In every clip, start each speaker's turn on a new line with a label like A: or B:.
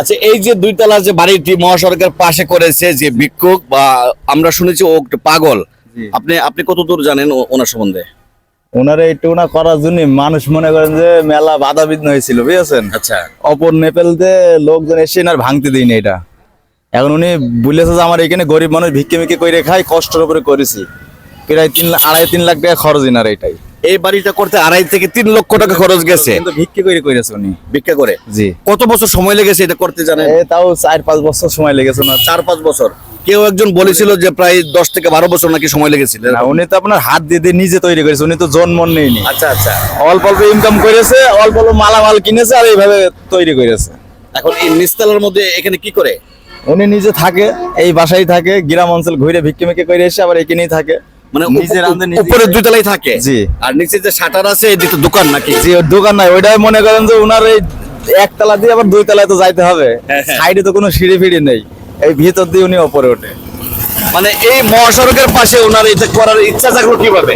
A: আচ্ছা এই যে দুইতলা যে বাড়িটি মহাসড়কের পাশে করেছে যে ভিক্ষুক বা আমরা শুনেছি ও পাগল আপনি আপনি কত দূর জানেন ওনার সম্বন্ধে?
B: ওনারা একটু না করার জন্য মানুষ মনে করেন যে মেলা বাধা বিঘ্ন হয়েছিল বুঝেছেন?
A: আচ্ছা।
B: অপর নেপেলতে লোকজন এসে আর ভাঙতে দিইনি এটা। এখন উনি বলেছে যে আমার এখানে গরিব মানুষ ভিক্ষে মিক্ষে করে খাই কষ্টের উপরে করেছি। প্রায় তিন আড়াই তিন লাখ টাকা খরচ ইনার এটাই।
A: এই বাড়িটা করতে আড়াই থেকে তিন লক্ষ টাকা খরচ গেছে।
B: কিন্তু ভিক্ষে করে করেছে উনি।
A: ভিক্ষা করে?
B: জি।
A: কত বছর সময় লেগেছে এটা করতে জানেন?
B: তাও চার পাঁচ বছর সময় লেগেছে না
A: চার পাঁচ বছর। কেউ একজন বলেছিল যে প্রায় দশ থেকে বারো বছর নাকি সময় লেগেছিল।
B: না, উনি তো আপনার হাত দিয়ে দিয়ে নিজে তৈরি করেছে উনি তো জন্ম নেয়নি।
A: আচ্ছা আচ্ছা।
B: অল্প অল্প ইনকাম করেছে অল্প অল্প মালামাল কিনেছে আর এইভাবে তৈরি করেছে।
A: এখন এই নিস্তালার মধ্যে এখানে কি করে?
B: উনি নিজে থাকে এই বাসায় থাকে গ্রাম অঞ্চল ঘুরে ভিক্ষে মিক্ষে করে এসে আবার এখানেই থাকে।
A: মানে
B: নিজে
A: উপ-
B: রাঁধে নিজে
A: উপরে
B: খায়।
A: দুই তলায় থাকে।
B: জি।
A: আর নিচে যে শাটার আছে এদিকে দোকান নাকি?
B: জি দোকান নাই। ওইটাই মনে করেন যে উনার এই একতলা দিয়ে আবার দুই তলায় তো যাইতে হবে।
A: হ্যাঁ, হ্যাঁ।
B: সাইডে তো কোনো সিঁড়ি ফিড়ি নেই। এই ভিতর দিয়ে উনি ওপরে ওঠে।
A: মানে এই মহাসড়কের পাশে ওনার এটা করার ইচ্ছা থাকল কীভাবে?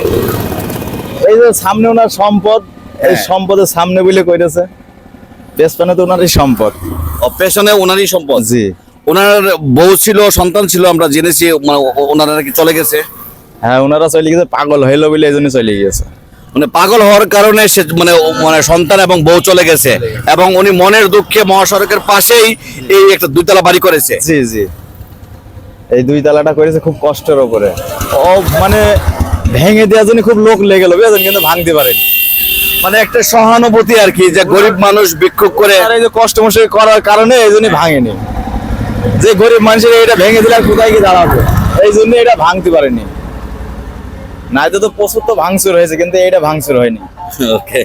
B: এই যে সামনে ওনার সম্পদ এই
A: হ্যাঁ।
B: সম্পদের সামনে বলে কইতেছে। পেছনে তো ওনারই সম্পদ।
A: ও, পেছনে ওনারই সম্পদ?
B: জি।
A: ওনার বউ ছিল সন্তান ছিল আমরা জেনেছি মানে ওনারা নাকি চলে গেছে।
B: হ্যাঁ ওনারা চলে গেছে পাগল হইল বলে এই জন্য চলে গিয়েছে।
A: মানে পাগল হওয়ার কারণে সে মানে মানে সন্তান এবং বউ চলে গেছে। এবং উনি মনের দুঃখে মহাসড়কের পাশেই এই একটা দুইতলা বাড়ি করেছে।
B: জি জি। এই দুই তালাটা করেছে খুব কষ্টের ওপরে ও মানে ভেঙে দেওয়ার জন্য খুব লোক লেগে গেল বুঝেছেন? কিন্তু ভাঙতে পারেনি।
A: মানে একটা সহানুভূতি আর কি যে গরিব মানুষ বিক্ষোভ করে
B: আর এই যে কষ্ট মশাই করার কারণে এই জন্য ভাঙেনি। যে গরিব মানুষের এটা ভেঙে দিলে আর কোথায় গিয়ে দাঁড়াবে? এই জন্য এটা ভাঙতে পারেনি। না তো প্রচুর তো ভাঙচুর হয়েছে কিন্তু এটা ভাঙচুর হয়নি।
A: ওকে